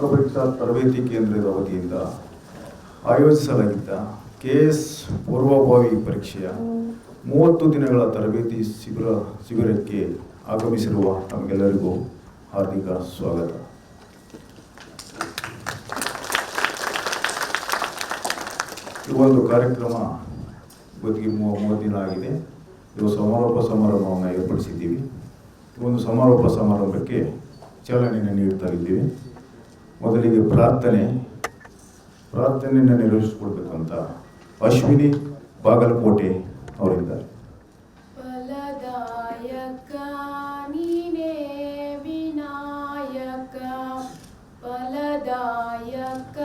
ತರಬೇತಿ ಕೇಂದ್ರದ ವತಿಯಿಂದ ಆಯೋಜಿಸಲಾಗಿದ್ದ ಕೆ ಎಸ್ ಪೂರ್ವಭಾವಿ ಪರೀಕ್ಷೆಯ ಮೂವತ್ತು ದಿನಗಳ ತರಬೇತಿ ಶಿಬಿರ ಶಿಬಿರಕ್ಕೆ ಆಗಮಿಸಿರುವ ನಮಗೆಲ್ಲರಿಗೂ ಹಾರ್ದಿಕ ಸ್ವಾಗತ. ಈ ಒಂದು ಕಾರ್ಯಕ್ರಮ ಇವತ್ತಿಗೆ ಮೂವತ್ತು ದಿನ ಆಗಿದೆ. ಇವು ಸಮಾರೋಪ ಸಮಾರಂಭವನ್ನು ಏರ್ಪಡಿಸಿದ್ದೀವಿ. ಈ ಒಂದು ಸಮಾರೋಪ ಸಮಾರಂಭಕ್ಕೆ ಚಾಲನೆಯನ್ನು ನೀಡ್ತಾ ಇದ್ದೀವಿ. ಮೊದಲಿಗೆ ಪ್ರಾರ್ಥನೆ. ಪ್ರಾರ್ಥನೆಯನ್ನು ನೆರವೇರಿಸಿಕೊಡ್ಬೇಕಂತ ಅಶ್ವಿನಿ ಬಾಗಲಕೋಟೆ ಅವರಿದ್ದಾರೆ. ವಿನಾಯಕ. ಫಲದಾಯಕ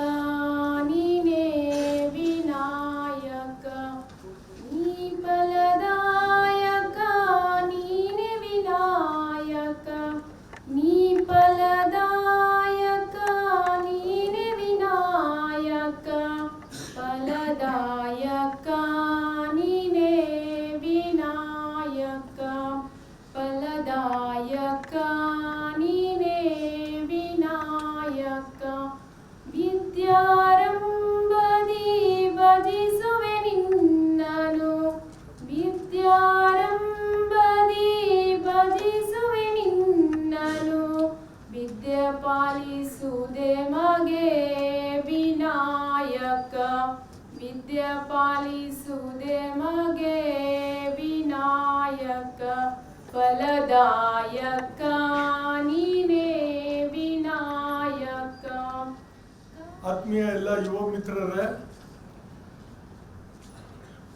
ಆತ್ಮೀಯ ಎಲ್ಲ ಯುವ ಮಿತ್ರರೇ,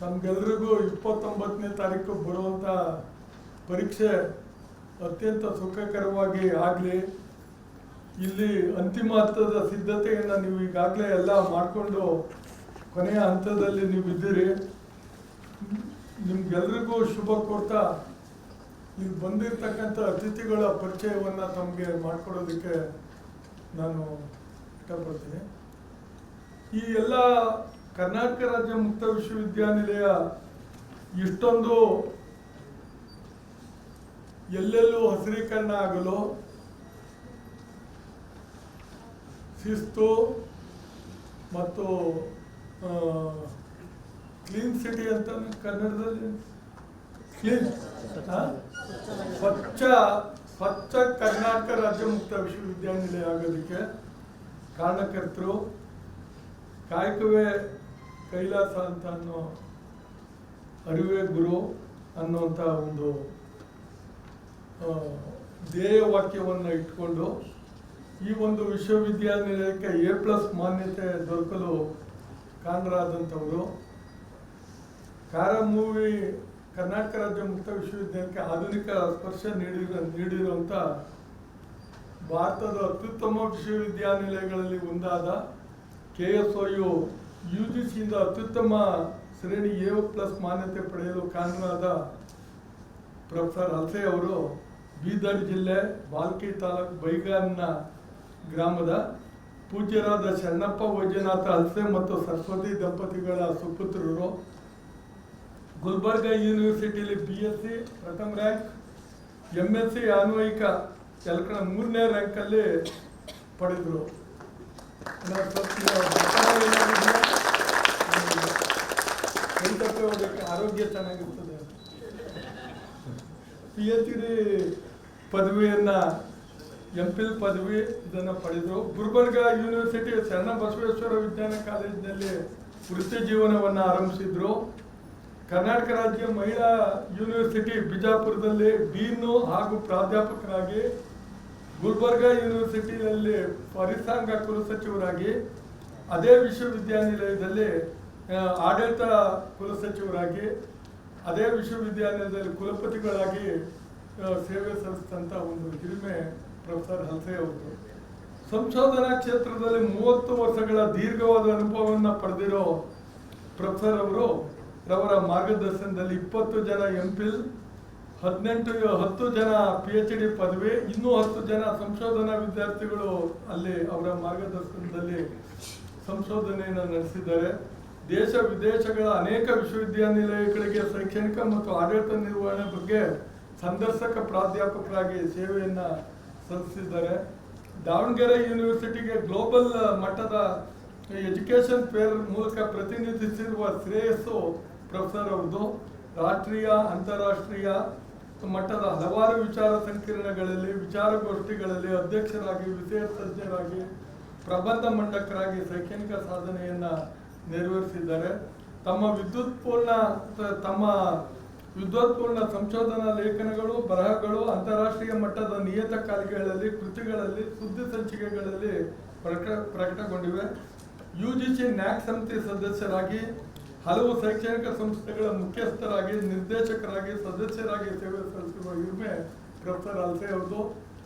ತಮ್ಗೆಲ್ರಿಗೂ ಇಪ್ಪತ್ತೊಂಬತ್ತನೇ ತಾರೀಕು ಬರುವಂಥ ಪರೀಕ್ಷೆ ಅತ್ಯಂತ ಸುಖಕರವಾಗಿ ಆಗಲಿ, ಇಲ್ಲಿ ಅಂತಿಮ ಹಂತದ ಸಿದ್ಧತೆಯನ್ನು ನೀವು ಈಗಾಗಲೇ ಎಲ್ಲ ಮಾಡಿಕೊಂಡು ಕೊನೆಯ ಹಂತದಲ್ಲಿ ನೀವು ಇದ್ದೀರಿ. ನಿಮ್ಗೆಲ್ರಿಗೂ ಶುಭ ಕೋರ್ತಾ ಇಲ್ಲಿ ಬಂದಿರತಕ್ಕಂಥ ಅತಿಥಿಗಳ ಪರಿಚಯವನ್ನು ತಮಗೆ ಮಾಡಿಕೊಡೋದಕ್ಕೆ ನಾನು ಇಷ್ಟಪಡ್ತೀನಿ. ಈ ಎಲ್ಲ ಕರ್ನಾಟಕ ರಾಜ್ಯ ಮುಕ್ತ ವಿಶ್ವವಿದ್ಯಾನಿಲಯ ಇಷ್ಟೊಂದು ಎಲ್ಲೆಲ್ಲೂ ಹಸಿರೀಕರಣ ಆಗಲು ಶಿಸ್ತು ಮತ್ತು ಕ್ಲೀನ್ ಸಿಟಿ ಅಂತ ಕನ್ನಡದಲ್ಲಿ? ಕ್ಲೀನ್ ಸ್ವಚ್ಛ ಸ್ವಚ್ಛ ಕರ್ನಾಟಕ ರಾಜ್ಯ ಮುಕ್ತ ವಿಶ್ವವಿದ್ಯಾನಿಲಯ ಆಗೋದಕ್ಕೆ ಕಾರಣಕರ್ತರು ಕಾಯಕವೇ ಕೈಲಾಸ ಅಂತ ಅನ್ನೋ ಅರಿವೇ ಗುರು ಅನ್ನುವಂಥ ಒಂದು ಧ್ಯೇಯ ವಾಕ್ಯವನ್ನು ಇಟ್ಕೊಂಡು ಈ ಒಂದು ವಿಶ್ವವಿದ್ಯಾನಿಲಯಕ್ಕೆ ಎ ಪ್ಲಸ್ ಮಾನ್ಯತೆ ದೊರಕಲು ಕಾರಣರಾದಂಥವರು ಕಾರ ಮೂವಿ ಕರ್ನಾಟಕ ರಾಜ್ಯ ಮುಕ್ತ ವಿಶ್ವವಿದ್ಯಾಲಯಕ್ಕೆ ಆಧುನಿಕ ಸ್ಪರ್ಶ ನೀಡಿರ, ನೀಡಿರುವಂಥ ಭಾರತದ ಅತ್ಯುತ್ತಮ ವಿಶ್ವವಿದ್ಯಾನಿಲಯಗಳಲ್ಲಿ ಒಂದಾದ K S O U U G ಸಿಯಿಂದ ಅತ್ಯುತ್ತಮ ಶ್ರೇಣಿ ಎ ಪ್ಲಸ್ ಮಾನ್ಯತೆ ಪಡೆಯಲು ಕಾರಣರಾದ ಪ್ರೊಫೆಸರ್ ಹಲ್ಸೆ ಅವರು ಬೀದರ್ ಜಿಲ್ಲೆ ಬಾಲ್ಕಿ ತಾಲೂಕು ಬೈಗಾನ್ನ ಗ್ರಾಮದ ಪೂಜ್ಯರಾದ ಶರಣಪ್ಪ ವೈದ್ಯನಾಥ ಹಲ್ಸೆ ಮತ್ತು ಸರಸ್ವತಿ ದಂಪತಿಗಳ ಸುಪುತ್ರರು. ಗುಲ್ಬರ್ಗ ಯೂನಿವರ್ಸಿಟಿಯಲ್ಲಿ ಬಿ ಎಸ್ ಸಿ ಪ್ರಥಮ ರ್ಯಾಂಕ್ ಎಂ ಎಸ್ ಸಿ ಅನ್ವಯಿಕ ಎಲ್ಕಣ ಮೂರನೇ ರ್ಯಾಂಕಲ್ಲಿ ಪಡೆದರು. ಆರೋಗ್ಯ ಚೆನ್ನಾಗಿರ್ತದೆ ಪಿ ಎಚ್ ಡಿ ಪದವಿಯನ್ನ ಎಂ ಪಿಲ್ ಪದವಿ ಇದನ್ನ ಪಡೆದರು ಗುಲ್ಬರ್ಗ ಯೂನಿವರ್ಸಿಟಿ ಶರಣ ಬಸವೇಶ್ವರ ವಿಜ್ಞಾನ ಕಾಲೇಜಿನಲ್ಲಿ ವೃತ್ತಿ ಜೀವನವನ್ನು ಆರಂಭಿಸಿದ್ರು ಕರ್ನಾಟಕ ರಾಜ್ಯ ಮಹಿಳಾ ಯೂನಿವರ್ಸಿಟಿ ಬಿಜಾಪುರದಲ್ಲಿ ಡೀನು ಹಾಗೂ ಪ್ರಾಧ್ಯಾಪಕರಾಗಿ ಗುಲ್ಬರ್ಗ ಯೂನಿವರ್ಸಿಟಿಯಲ್ಲಿ ಪರಿಸಂಘ ಕುಲಸಚಿವರಾಗಿ, ಅದೇ ವಿಶ್ವವಿದ್ಯಾನಿಲಯದಲ್ಲಿ ಆಡಳಿತ ಕುಲಸಚಿವರಾಗಿ, ಅದೇ ವಿಶ್ವವಿದ್ಯಾನಿಲಯದಲ್ಲಿ ಕುಲಪತಿಗಳಾಗಿ ಸೇವೆ ಸಲ್ಲಿಸಿದಂಥ ಒಂದು ಹಿರಿಮೆ ಪ್ರೊಫೆಸರ್ ಹಲ್ಸೆ ಅವರು. ಸಂಶೋಧನಾ ಕ್ಷೇತ್ರದಲ್ಲಿ ಮೂವತ್ತು ವರ್ಷಗಳ ದೀರ್ಘವಾದ ಅನುಭವವನ್ನು ಪಡೆದಿರೋ ಪ್ರೊಫೆಸರ್ ಅವರು ರವರ ಮಾರ್ಗದರ್ಶನದಲ್ಲಿ ಇಪ್ಪತ್ತು ಜನ ಎಂ ಪಿಲ್ ಹದಿನೆಂಟು, ಹತ್ತು ಜನ ಪಿ ಎಚ್ ಡಿ ಪದವಿ, ಇನ್ನೂ ಹತ್ತು ಜನ ಸಂಶೋಧನಾ ವಿದ್ಯಾರ್ಥಿಗಳು ಅಲ್ಲಿ ಅವರ ಮಾರ್ಗದರ್ಶನದಲ್ಲಿ ಸಂಶೋಧನೆಯನ್ನು ನಡೆಸಿದ್ದಾರೆ. ದೇಶ ವಿದೇಶಗಳ ಅನೇಕ ವಿಶ್ವವಿದ್ಯಾನಿಲಯಗಳಿಗೆ ಶೈಕ್ಷಣಿಕ ಮತ್ತು ಆಡಳಿತ ನಿರ್ವಹಣೆ ಬಗ್ಗೆ ಸಂದರ್ಶಕ ಪ್ರಾಧ್ಯಾಪಕರಾಗಿ ಸೇವೆಯನ್ನು ಸಲ್ಲಿಸಿದ್ದಾರೆ. ದಾವಣಗೆರೆ ಯೂನಿವರ್ಸಿಟಿಗೆ ಗ್ಲೋಬಲ್ ಮಟ್ಟದ ಎಜುಕೇಷನ್ ಫೇರ್ ಮೂಲಕ ಪ್ರತಿನಿಧಿಸಿರುವ ಶ್ರೇಯಸ್ಸು ಪ್ರೊಫೆಸರ್ ಅವ್ರದ್ದು. ರಾಷ್ಟ್ರೀಯ, ಅಂತಾರಾಷ್ಟ್ರೀಯ ಮಟ್ಟದ ಹಲವಾರು ವಿಚಾರ ಸಂಕಿರಣಗಳಲ್ಲಿ, ವಿಚಾರಗೋಷ್ಠಿಗಳಲ್ಲಿ ಅಧ್ಯಕ್ಷರಾಗಿ ವಿಷಯ ತಜ್ಞರಾಗಿ, ಪ್ರಬಂಧ ಮಂಡಕರಾಗಿ ಶೈಕ್ಷಣಿಕ ಸಾಧನೆಯನ್ನ ನೆರವೇರಿಸಿದ್ದಾರೆ. ತಮ್ಮ ವಿದ್ಯುತ್ಪೂರ್ಣ, ತಮ್ಮ ವಿದ್ವತ್ಪೂರ್ಣ ಸಂಶೋಧನಾ ಲೇಖನಗಳು, ಬರಹಗಳು, ಅಂತಾರಾಷ್ಟ್ರೀಯ ಮಟ್ಟದ ನಿಯತಕಾಲಿಕೆಗಳಲ್ಲಿ ಕೃತಿಗಳಲ್ಲಿ, ಸುದ್ದಿ ಸಂಚಿಕೆಗಳಲ್ಲಿ ಪ್ರಕಟ ಪ್ರಕಟಗೊಂಡಿವೆ. ಯು ಜಿ ಸಿ ನ್ಯಾಕ್ ಸಮಿತಿ ಸದಸ್ಯರಾಗಿ ಹಲವು ಶೈಕ್ಷಣಿಕ ಸಂಸ್ಥೆಗಳ ಮುಖ್ಯಸ್ಥರಾಗಿ, ನಿರ್ದೇಶಕರಾಗಿ, ಸದಸ್ಯರಾಗಿ ಸೇವೆ ಸಲ್ಲಿಸಿರುವ ಹಿರಿಮೆ ಪ್ರೊಫೆಸರ್ ಅಲ್ಸೆ ಅವರದು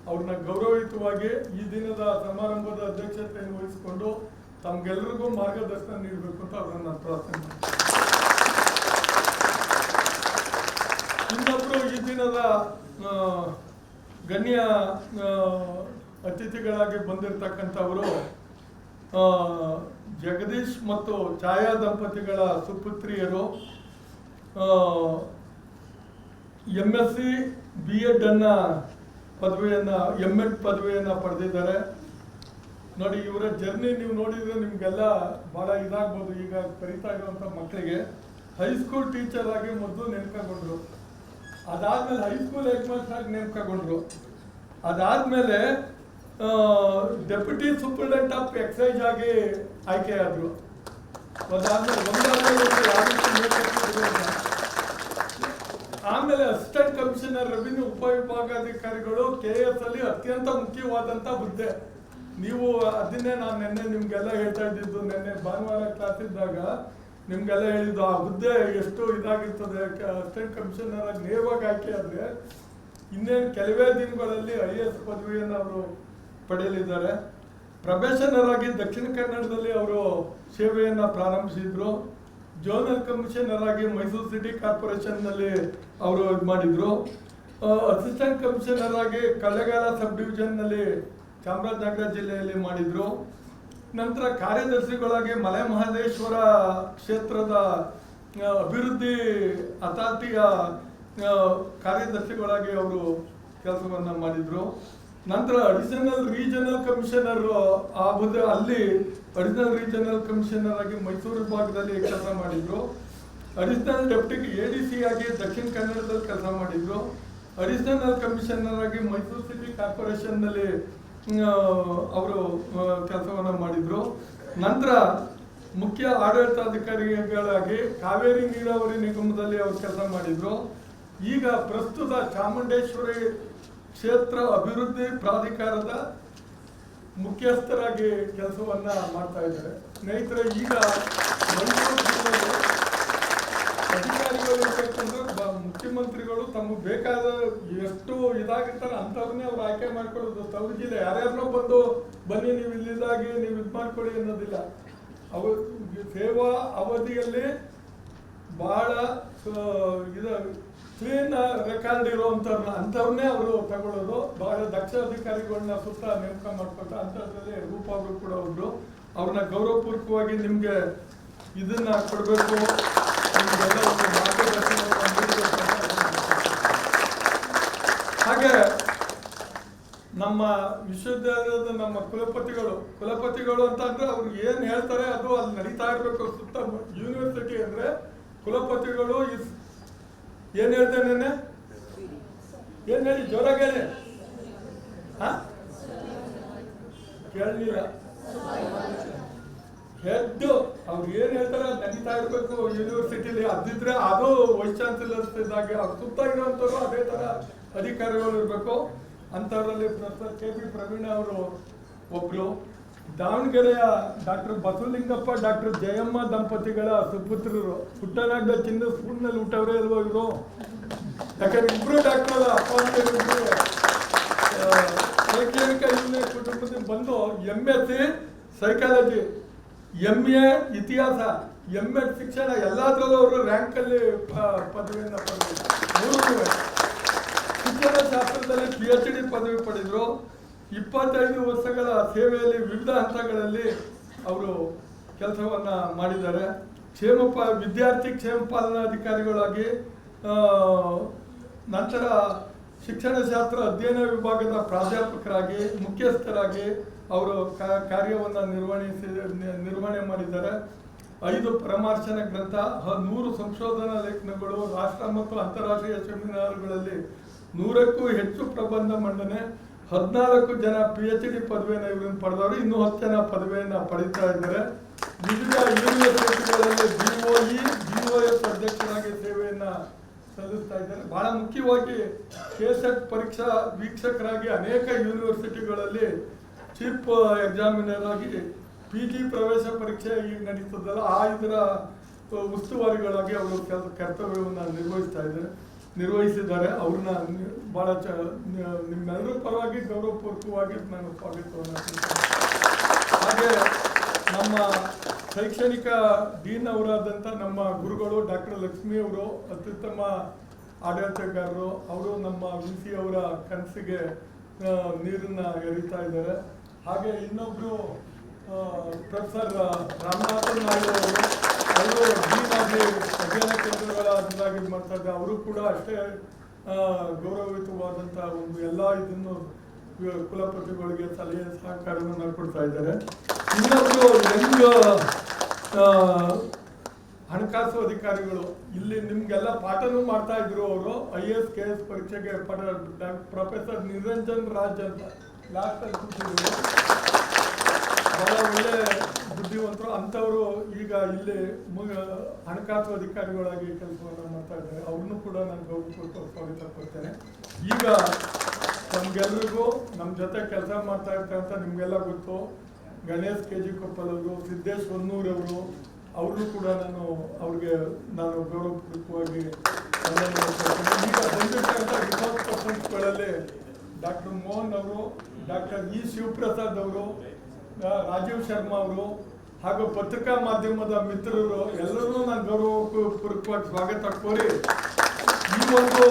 ಅವ್ರನ್ನ ಗೌರವಯುತವಾಗಿ ಈ ದಿನದ ಸಮಾರಂಭದ ಅಧ್ಯಕ್ಷತೆಯನ್ನು ವಹಿಸಿಕೊಂಡು ತಮ್ಗೆಲ್ಲರಿಗೂ ಮಾರ್ಗದರ್ಶನ ನೀಡಬೇಕು ಅಂತ ಅವ್ರನ್ನ ನಾನು ಪ್ರಾರ್ಥನೆ ಇನ್ನೊಬ್ರು ಈ ದಿನದ ಗಣ್ಯ ಅತಿಥಿಗಳಾಗಿ ಬಂದಿರತಕ್ಕಂಥವರು ಜಗದೀಶ್ ಮತ್ತು ಛಾಯಾ ದಂಪತಿಗಳ ಸುಪುತ್ರಿಯರು M S C B Ed ಅನ್ನ ಪದವಿಯನ್ನ ಎಂ ಎಡ್ ಪದವಿಯನ್ನ ಪಡೆದಿದ್ದಾರೆ. ನೋಡಿ, ಇವರ ಜರ್ನಿ ನೀವು ನೋಡಿದ್ರೆ ನಿಮಗೆಲ್ಲ ಬಹಳ ಇದಾಗ್ಬೋದು ಈಗ ಕರಿತಾ ಇರುವಂಥ ಮಕ್ಕಳಿಗೆ. ಹೈಸ್ಕೂಲ್ ಟೀಚರ್ ಆಗಿ ಮೊದಲು ನೇಮಕಗೊಂಡ್ರು. ಅದಾದ್ಮೇಲೆ ಹೈಸ್ಕೂಲ್ ಹೆಡ್ ಮಾಸ್ಟರ್ ಆಗಿ ನೇಮಕಗೊಂಡ್ರು. ಅದಾದ್ಮೇಲೆ ಡೆಪ್ಯೂಟಿ ಸೂಪರಿಂಟೆಂಡೆಂಟ್ ಆಫ್ ಎಕ್ಸೈಜ್ ಆಗಿ ಆಯ್ಕೆಯಾದ್ರು ಅದಾದ್ಮೇಲೆ. ಆಮೇಲೆ ಅಸಿಸ್ಟೆಂಟ್ ಕಮಿಷನರ್, ರೆವಿನ್ಯೂ ಉಪವಿಭಾಗಾಧಿಕಾರಿಗಳು ಕೆ ಎಸ್ ಅಲ್ಲಿ ಅತ್ಯಂತ ಮುಖ್ಯವಾದಂತ ಹುದ್ದೆ. ನೀವು ಅದನ್ನೇ ನಾನು ನಿನ್ನೆ ನಿಮ್ಗೆಲ್ಲ ಹೇಳ್ತಾ ಇದ್ದಿದ್ದು, ನಿನ್ನೆ ಭಾನುವಾರ ಕ್ಲಾಸ್ ಇದ್ದಾಗ ನಿಮ್ಗೆಲ್ಲ ಹೇಳಿದ್ದು, ಆ ಹುದ್ದೆ ಎಷ್ಟು ಇದಾಗಿರ್ತದೆ ಅಸಿಸ್ಟೆಂಟ್ ಕಮಿಷನರ್ ಆಗಿ ನೇರವಾಗಿ ಆಯ್ಕೆ ಆದ್ರೆ ಇನ್ನೇನು ಕೆಲವೇ ದಿನಗಳಲ್ಲಿ ಐ ಎ ಎಸ್ ಪದವಿಯನ್ನು ಅವರು ಪಡೆಯಲಿದ್ದಾರೆ. ಪ್ರೊಬೆಷನರ್ ಆಗಿ ದಕ್ಷಿಣ ಕನ್ನಡದಲ್ಲಿ ಅವರು ಸೇವೆಯನ್ನು ಪ್ರಾರಂಭಿಸಿದ್ರು. ಜೋನಲ್ ಕಮಿಷನರ್ ಆಗಿ ಮೈಸೂರು ಸಿಟಿ ಕಾರ್ಪೊರೇಷನ್ನಲ್ಲಿ ಅವರು ಇದು ಮಾಡಿದ್ರು. ಅಸಿಸ್ಟೆಂಟ್ ಕಮಿಷನರ್ ಆಗಿ ಸಬ್ ಡಿವಿಷನ್ನಲ್ಲಿ ಚಾಮರಾಜನಗರ ಜಿಲ್ಲೆಯಲ್ಲಿ ಮಾಡಿದ್ರು. ನಂತರ ಕಾರ್ಯದರ್ಶಿಗಳಾಗಿ ಮಲೆ ಮಹದೇಶ್ವರ ಕ್ಷೇತ್ರದ ಅಭಿವೃದ್ಧಿ ಅಥಾರಿಟಿಯ ಕಾರ್ಯದರ್ಶಿಗಳಾಗಿ ಅವರು ಕೆಲಸವನ್ನು ಮಾಡಿದ್ರು. ನಂತರ ಅಡಿಷನಲ್ ರೀಜನಲ್ ಕಮಿಷನರ್ ಆ ಅಲ್ಲಿ ಅಡಿಷನಲ್ ರೀಜನಲ್ ಕಮಿಷನರ್ ಆಗಿ ಮೈಸೂರು ವಿಭಾಗದಲ್ಲಿ ಕೆಲಸ ಮಾಡಿದ್ರು. Additional deputy A D C ಆಗಿ ದಕ್ಷಿಣ ಕನ್ನಡದಲ್ಲಿ ಕೆಲಸ ಮಾಡಿದ್ರು. ಅಡಿಷನಲ್ ಕಮಿಷನರ್ ಆಗಿ ಮೈಸೂರು ಸಿಟಿ ಕಾರ್ಪೊರೇಷನ್ನಲ್ಲಿ ಅವರು ಕೆಲಸವನ್ನು ಮಾಡಿದ್ರು. ನಂತರ ಮುಖ್ಯ ಆಡಳಿತಾಧಿಕಾರಿಗಳಾಗಿ ಕಾವೇರಿ ನೀರಾವರಿ ನಿಗಮದಲ್ಲಿ ಅವರು ಕೆಲಸ ಮಾಡಿದ್ರು. ಈಗ ಪ್ರಸ್ತುತ ಚಾಮುಂಡೇಶ್ವರಿ ಕ್ಷೇತ್ರ ಅಭಿವೃದ್ಧಿ ಪ್ರಾಧಿಕಾರದ ಮುಖ್ಯಸ್ಥರಾಗಿ ಕೆಲಸವನ್ನ ಮಾಡ್ತಾ ಇದ್ದಾರೆ. ಸ್ನೇಹಿತರೆ, ಈಗ ಅಧಿಕಾರಿಗಳು ಮುಖ್ಯಮಂತ್ರಿಗಳು ತಮಗೆ ಬೇಕಾದ ಎಷ್ಟು ಇದಾಗಿರ್ತಾರೆ ಅಂಥವ್ರನ್ನೇ ಅವ್ರು ಆಯ್ಕೆ ಮಾಡ್ಕೊಳ್ಳೋದು ತವ್ರ ಜಿಲ್ಲೆ. ಯಾರ್ಯಾರನ್ನೋ ಬಂದು, ಬನ್ನಿ, ನೀವು ಇಲ್ಲಿದ್ದಾಗಿ, ನೀವು ಇದು ಮಾಡ್ಕೊಳ್ಳಿ ಅನ್ನೋದಿಲ್ಲ. ಅವ ಸೇವಾ ಅವಧಿಯಲ್ಲಿ ಬಹಳ ಇದು ಕ್ಲೀನ್ ರೆಕಾರ್ಡ್ ಇರುವಂಥವ್ರನ್ನ ಅಂಥವ್ರನ್ನೇ ಅವರು ತಗೊಳ್ಳೋದು. ಬಹಳ ದಕ್ಷ ಅಧಿಕಾರಿಗಳನ್ನ ಸುತ್ತ ನೇಮಕ ಮಾಡ್ಕೊತ ಅಂಥದ್ರಲ್ಲಿ ರೂಪ ಅವರು ಕೂಡ ಒಬ್ರು ಅವ್ರನ್ನ ಗೌರವಪೂರ್ವಕವಾಗಿ ನಿಮಗೆ ಇದನ್ನ ಕೊಡಬೇಕು. ಹಾಗೆ ನಮ್ಮ ವಿಶ್ವವಿದ್ಯಾಲಯದ ನಮ್ಮ ಕುಲಪತಿಗಳು ಕುಲಪತಿಗಳು ಅಂತ ಅಂದ್ರೆ ಅವ್ರು ಏನ್ ಹೇಳ್ತಾರೆ ಅದು ಅಲ್ಲಿ ನಡೀತಾ ಇರಬೇಕು ಸುತ್ತ ಯೂನಿವರ್ಸಿಟಿ ಅಂದ್ರೆ ಕುಲಪತಿಗಳು ಇಸ್ ಏನ್ ಹೇಳ್ತೇನೆ ನೆನ್ನೆ? ಏನ್ ಹೇಳಿ? ಜ್ವರ ಕೇಳಿ ಹಾ? ಎದ್ದು ಅವ್ರು ಏನ್ ಹೇಳ್ತಾರೆ ನಡೀತಾ ಇರ್ಬೇಕು. ಯೂನಿವರ್ಸಿಟಿಲಿ ಅದಿದ್ರೆ ಅದು ವೈಸ್ ಚಾನ್ಸಲರ್ಸ್ ಇದ್ದಾಗ ಅವ್ರು ಸುತ್ತ ಇರೋವಂಥವ್ರು ಅದೇ ತರ ಅಧಿಕಾರಿಗಳು ಇರಬೇಕು. ಅಂಥವ್ರಲ್ಲಿ ಪ್ರೊಫೆಸರ್ ಕೆ ಪಿ ಪ್ರವೀಣ ಅವರು ಒಬ್ರು. ದಾವಣಗೆರೆಯ ಡಾಕ್ಟರ್ ಬಸವಲಿಂಗಪ್ಪ, ಡಾಕ್ಟರ್ ಜಯಮ್ಮ ದಂಪತಿಗಳ ಸುಪುತ್ರರು. ಪುಟ್ಟನಾಗದ ಚಿನ್ನ ಸ್ಪೂನ್ನಲ್ಲಿ ಊಟವರೇ ಅಲ್ವಾ ಇವರು? ಯಾಕಂದ್ರೆ ಇಬ್ಬರು ಡಾಕ್ಟರ್ ಅಪ್ಪ ಶೈಕ್ಷಣಿಕ ಯೋಜನೆ ಕುಟುಂಬದಿಂದ ಬಂದು M S C psychology M A ಇತಿಹಾಸ ಎಂ ಎಡ್ ಶಿಕ್ಷಣ ಎಲ್ಲದರಲ್ಲೂ ಅವರು ರ್ಯಾಂಕಲ್ಲಿ ಪದವಿಯನ್ನು ಪಡೆದರು. ಶಿಕ್ಷಣ ಶಾಸ್ತ್ರದಲ್ಲಿ ಪಿ ಎಚ್ ಡಿ ಪದವಿ ಪಡೆದರು. ಇಪ್ಪತ್ತೈದು ವರ್ಷಗಳ ಸೇವೆಯಲ್ಲಿ ವಿವಿಧ ಹಂತಗಳಲ್ಲಿ ಅವರು ಕೆಲಸವನ್ನು ಮಾಡಿದ್ದಾರೆ. ಕ್ಷೇಮ ಪ ವಿದ್ಯಾರ್ಥಿ ಕ್ಷೇಮ ಪಾಲನಾಧಿಕಾರಿಗಳಾಗಿ ನಂತರ ಶಿಕ್ಷಣ ಶಾಸ್ತ್ರ ಅಧ್ಯಯನ ವಿಭಾಗದ ಪ್ರಾಧ್ಯಾಪಕರಾಗಿ, ಮುಖ್ಯಸ್ಥರಾಗಿ ಅವರು ಕಾರ್ಯವನ್ನು ನಿರ್ವಹಿಸಿ ನಿರ್ವಹಣೆ ಮಾಡಿದ್ದಾರೆ. ಐದು ಪರಾಮರ್ಶನ ಗ್ರಂಥ ನೂರು ಸಂಶೋಧನಾ ಲೇಖನಗಳು, ರಾಷ್ಟ್ರ ಮತ್ತು ಅಂತಾರಾಷ್ಟ್ರೀಯ ಸೆಮಿನಾರ್ಗಳಲ್ಲಿ ನೂರಕ್ಕೂ ಹೆಚ್ಚು ಪ್ರಬಂಧ ಮಂಡನೆ ಹದಿನಾಲ್ಕು ಜನ ಪಿ ಎಚ್ ಡಿ ಪದವಿಯನ್ನು ಇವರನ್ನು ಪಡೆದವರು, ಇನ್ನೂ ಹತ್ತು ಜನ ಪದವಿಯನ್ನು ಪಡೀತಾ ಇದ್ದಾರೆ. ವಿವಿಧ ಯೂನಿವರ್ಸಿಟಿಗಳಲ್ಲಿ ಬಿಒಇ ಬಿಒಎಸ್ ಅಧ್ಯಕ್ಷರಾಗಿ ಸೇವೆಯನ್ನು ಸಲ್ಲಿಸ್ತಾ ಇದ್ದಾರೆ. ಬಹಳ ಮುಖ್ಯವಾಗಿ ಕೆಸೆಟ್ ಪರೀಕ್ಷಾ ವೀಕ್ಷಕರಾಗಿ ಅನೇಕ ಯೂನಿವರ್ಸಿಟಿಗಳಲ್ಲಿ ಚೀಫ್ ಎಕ್ಸಾಮಿನರ್ ಆಗಿ ಪಿ ಜಿ ಪ್ರವೇಶ ಪರೀಕ್ಷೆ ಈಗ ನಡೀತದಲ್ಲ, ಆ ಇದರ ಉಸ್ತುವಾರಿಗಳಾಗಿ ಅವರು ಕೆಲಸ, ಕರ್ತವ್ಯವನ್ನು ನಿರ್ವಹಿಸ್ತಾ ಇದ್ದಾರೆ. ನಿರ್ವಹಿಸಿದ್ದಾರೆ ಅವ್ರನ್ನ ಬಹಳ ಚ, ನಿಮ್ಮೆಲ್ಲರ ಪರವಾಗಿ ಗೌರವಪೂರ್ವಕವಾಗಿ ನಾನು ಸ್ವಾಗತವನ್ನು. ಹಾಗೆ ನಮ್ಮ ಶೈಕ್ಷಣಿಕ ಡೀನ್ ಅವರಾದಂಥ ನಮ್ಮ ಗುರುಗಳು ಡಾಕ್ಟರ್ ಲಕ್ಷ್ಮಿ ಅವರು, ಅತ್ಯುತ್ತಮ ಆಡಳಿತಗಾರರು, ಅವರು ನಮ್ಮ ವಿ ಸಿ ಅವರ ಕನಸಿಗೆ ನೀರನ್ನು ಎರಿತಾ ಇದ್ದಾರೆ ಹಾಗೆ ಇನ್ನೊಬ್ರು ಪ್ರೊಫೆಸರ್ ರಾಮನಾಥನ್ ನಾಯ್ಡು ಅವರು ಅವರು ಭೀಮಾಗಿ ಅಧ್ಯಯನ ಕೇಂದ್ರಗಳ ಅದಾಗಿ ಇದ್ದಾರೆ ಅವರು ಕೂಡ ಅಷ್ಟೇ ಗೌರವಯುತವಾದಂಥ ಒಂದು ಎಲ್ಲ ಇದನ್ನು ಕುಲಪತಿಗಳಿಗೆ ಸಲಹೆ ಸಹಕಾರವನ್ನು ಕೊಡ್ತಾ ಇದ್ದಾರೆ. ಇನ್ನೊಂದು ಆ, ಹಣಕಾಸು ಅಧಿಕಾರಿಗಳು ಇಲ್ಲಿ ನಿಮ್ಗೆಲ್ಲ ಪಾಠನೂ ಮಾಡ್ತಾ ಇದ್ರು ಅವರು. ಐ ಎಸ್ ಕೆ ಎಸ್ ಪರೀಕ್ಷೆಗೆ ಪ್ರೊಫೆಸರ್ ನಿರಂಜನ್ ರಾಜ್ ಅಂತ. ಲಾಸ್ಟ್ ಅಲ್ಲಿ ಬಹಳ ಒಳ್ಳೆ ಬುದ್ಧಿವಂತರು ಅಂಥವರು ಈಗ ಇಲ್ಲಿ ಹಣಕಾಸು ಅಧಿಕಾರಿಗಳಾಗಿ ಕೆಲಸವನ್ನು ಮಾಡ್ತಾ ಇದ್ದಾರೆ. ಅವ್ರನ್ನೂ ಕೂಡ ನಾನು ಗೌರವಪೂರ್ವಕ ಸ್ವಾಗತ ಕೊಡ್ತೇನೆ ಈಗ ನಮ್ಗೆಲ್ರಿಗೂ ನಮ್ಮ ಜೊತೆ ಕೆಲಸ ಮಾಡ್ತಾ ಇರ್ತಕ್ಕಂಥ ನಿಮಗೆಲ್ಲ ಗೊತ್ತು. ಗಣೇಶ್ ಕೆ ಜಿ ಕೊಪ್ಪಲ್ ಅವರು ಸಿದ್ದೇಶ್ ಹೊನ್ನೂರವರು ಅವ್ರನ್ನೂ ಕೂಡ ನಾನು ಅವ್ರಿಗೆ ನಾನು ಗೌರವಪೂರ್ವಕವಾಗಿ. ಈಗ ಬಂದಿರ್ತಕ್ಕಂಥ ಪರ್ಸನ್ಸ್ಗಳಲ್ಲಿ ಡಾಕ್ಟರ್ ಮೋಹನ್ ಅವರು, ಡಾಕ್ಟರ್ ಇ. ಶಿವಪ್ರಸಾದ್ ಅವರು ರಾಜೀವ್ ಶರ್ಮಾ ಅವರು ಹಾಗೂ ಪತ್ರಿಕಾ ಮಾಧ್ಯಮದ ಮಿತ್ರರು ಎಲ್ಲರೂ ನಾನು ಗೌರವಪೂರ್ವಕವಾಗಿ ಸ್ವಾಗತ ಕೋರಿ ಈ ಒಂದು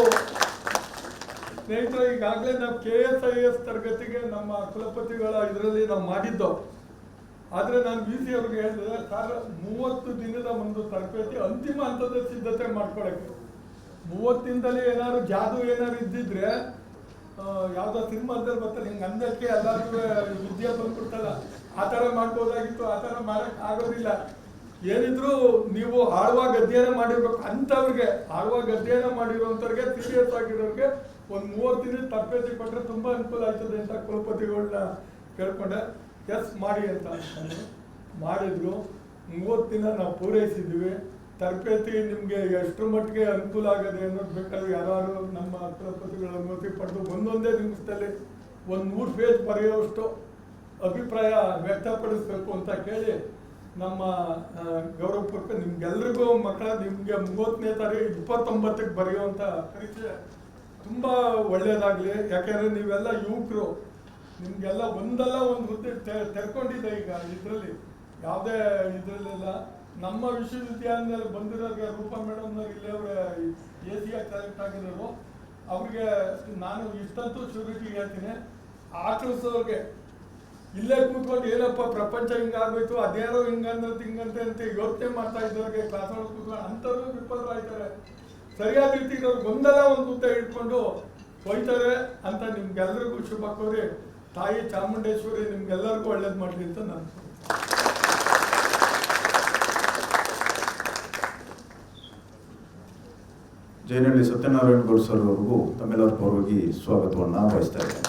ಸ್ನೇಹಿತರು, ಈಗಾಗಲೇ ನಾವು ಕೆ ಎಸ್ ಐ ಎಸ್ ತರಗತಿಗೆ ನಮ್ಮ ಕುಲಪತಿಗಳ ಇದರಲ್ಲಿ ನಾವು ಮಾಡಿದ್ದು? ಆದರೆ ನಾನು ವಿ ಸಿ ಅವ್ರಿಗೆ ಹೇಳಿದೆ, ಸರ್, ಮೂವತ್ತು ದಿನದ ಒಂದು ತರಬೇತಿ ಅಂತಿಮ ಹಂತದ ಸಿದ್ಧತೆ ಮಾಡ್ಕೊಳಕ್ಕೆ. ದಿನದಲ್ಲಿ ಏನಾದ್ರು ಜಾದು ಏನಾದ್ರು ಇದ್ದಿದ್ರೆ ಯಾವ್ದೋ ಸಿನಿಮಾದಲ್ಲಿ ಬರ್ತಾರೆ ಹಿಂಗೆ ಅಂದಕ್ಕೆ ಎಲ್ಲರಿಗೂ ವಿದ್ಯೆ ಬಂದ್ಬಿಡ್ತಲ್ಲ. ಆ ಥರ ಮಾಡ್ಬೋದಾಗಿತ್ತು. ಆ ಥರ ಮಾಡಕ್ ಆಗೋದಿಲ್ಲ. ಏನಿದ್ರು ನೀವು ಆಳವಾಗಿ ಅಧ್ಯಯನ ಮಾಡಿರ್ಬೇಕು. ಅಂಥವ್ರಿಗೆ ಆಳ್ವಾಗಿ ಅಧ್ಯಯನ ಮಾಡಿರೋಂಥವ್ರಿಗೆ ಸೀರಿಯಸ್ ಆಗಿರೋರಿಗೆ ಒಂದು ಮೂವತ್ತು ದಿನ ತರಬೇತಿ ಕೊಟ್ಟರೆ ತುಂಬ ಅನುಕೂಲ ಆಯ್ತದೆ ಅಂತ ಕುಲಪತಿಗಳನ್ನ ಕೇಳ್ಕೊಂಡೆ. ಎಸ್ ಮಾಡಿ ಅಂತ. ಮಾಡಿದ್ರು. ಮೂವತ್ತು ದಿನ ನಾವು ಪೂರೈಸಿದ್ವಿ. ತರಬೇತಿ ನಿಮಗೆ ಎಷ್ಟು ಮಟ್ಟಿಗೆ ಅನುಕೂಲ ಆಗಿದೆ ಅನ್ನೋದು ಬೇಕಾದ್ರೆ ಯಾರು ನಮ್ಮ ಹತ್ರಪತಿಗಳ ಅನುಮತಿ ಪಡೆದು ಒಂದೊಂದೇ ನಿಮಿಷದಲ್ಲಿ ಒಂದು ನೂರು ಪೇಜ್ ಬರೆಯುವಷ್ಟು ಅಭಿಪ್ರಾಯ ವ್ಯಕ್ತಪಡಿಸಬೇಕು ಅಂತ ಕೇಳಿ ನಮ್ಮ ಗೌರವಪೂರ್ವಕ ನಿಮ್ಗೆಲ್ರಿಗೂ ಮಕ್ಕಳ ನಿಮಗೆ ಮೂವತ್ತನೇ ತಾರೀಕು ಇಪ್ಪತ್ತೊಂಬತ್ತಕ್ಕೆ ಬರೆಯುವಂಥ ಪರೀಕ್ಷೆ ತುಂಬ ಒಳ್ಳೆಯದಾಗಲಿ ಯಾಕೆಂದರೆ ನೀವೆಲ್ಲ ಯುವಕರು, ನಿಮಗೆಲ್ಲ ಒಂದಲ್ಲ ಒಂದು ಹುದ್ದೆ ತೆ- ತೆರ್ಕೊಂಡಿದೆ ಈಗ ಇದರಲ್ಲಿ. ಯಾವುದೇ ಇದರಲ್ಲೆಲ್ಲ ನಮ್ಮ ವಿಶ್ವವಿದ್ಯಾಲಯದಲ್ಲಿ ಬಂದಿರೋರಿಗೆ ರೂಪ ಮೇಡಮ್ನವ್ರು ಇಲ್ಲೇ ಅವ್ರೆ ಎ ಸಿ ಆಗಿ ಸೆಲೆಕ್ಟ್ ಆಗಿರೋರು. ಅವ್ರಿಗೆ ನಾನು ಇಷ್ಟಂತೂ ಶೂರಿಟಿ ಹೇಳ್ತೀನಿ ಆಕಳಿಸೋರ್ಗೆ ಇಲ್ಲೇ ಕೂತ್ಕೊಂಡು ಏನಪ್ಪ ಪ್ರಪಂಚ ಹಿಂಗಾಗೋಯ್ತು ಅದೇನೋ ಹಿಂಗಂದ್ರೆ ಹಿಂಗಂತೆ ಅಂತ ಯೋಚನೆ ಮಾಡ್ತಾ ಇದ್ದವ್ರಿಗೆ ಕ್ಲಾಸ್ ಒಳಗೆ ಕೂತ್ಕೊಂಡು ಅಂಥವ್ರು ಆಯ್ತಾರೆ ಸರಿಯಾದ ರೀತಿ ಗೊಂದಲ ಒಂದು ಉದ್ದ ಇಟ್ಕೊಂಡು ಹೋಯ್ತಾರೆ ಅಂತ ನಿಮ್ಗೆಲ್ರಿಗೂ ಶುಭ ಕೋರಿ. ತಾಯಿ ಚಾಮುಂಡೇಶ್ವರಿ ನಿಮ್ಗೆಲ್ಲರಿಗೂ ಒಳ್ಳೇದು ಮಾಡಲಿ ಅಂತ ನಾನು. ಜೈನಹಳ್ಳಿ ಸತ್ಯನಾರಾಯಣ ಗೌಡ್ ಸರ್ ಅವರಿಗೂ ತಮ್ಮೆಲ್ಲರ ಪರವಾಗಿ ಸ್ವಾಗತವನ್ನು ವಹಿಸ್ತಾ ಇದ್ದೇನೆ.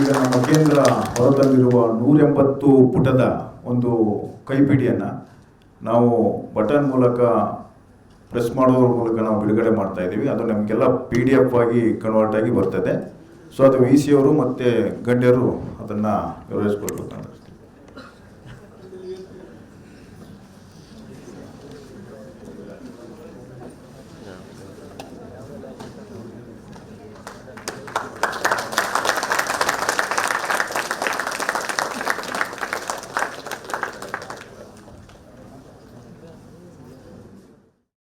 ಈಗ ನಮ್ಮ ಕೇಂದ್ರ ಹೊರತಂದಿರುವ ನೂರ ಎಂಬತ್ತು ಪುಟದ ಒಂದು ಕೈಪಿಡಿಯನ್ನು ನಾವು ಬಟನ್ ಮೂಲಕ ಪ್ರೆಸ್ ಮಾಡೋದ್ರ ಮೂಲಕ ನಾವು ಬಿಡುಗಡೆ ಮಾಡ್ತಾ ಇದ್ದೀವಿ. ಅದು ನಮಗೆಲ್ಲ ಪಿ ಡಿ ಎಫ್ ಆಗಿ ಕನ್ವರ್ಟ್ ಆಗಿ ಬರ್ತದೆ. ಸೊ ಅದು ವಿ ಸಿ ಅವರು ಮತ್ತು ಗಣ್ಯರು ಅದನ್ನು ನಿರ್ವಹಿಸ್ಕೊಳ್ಬೇಕಂತ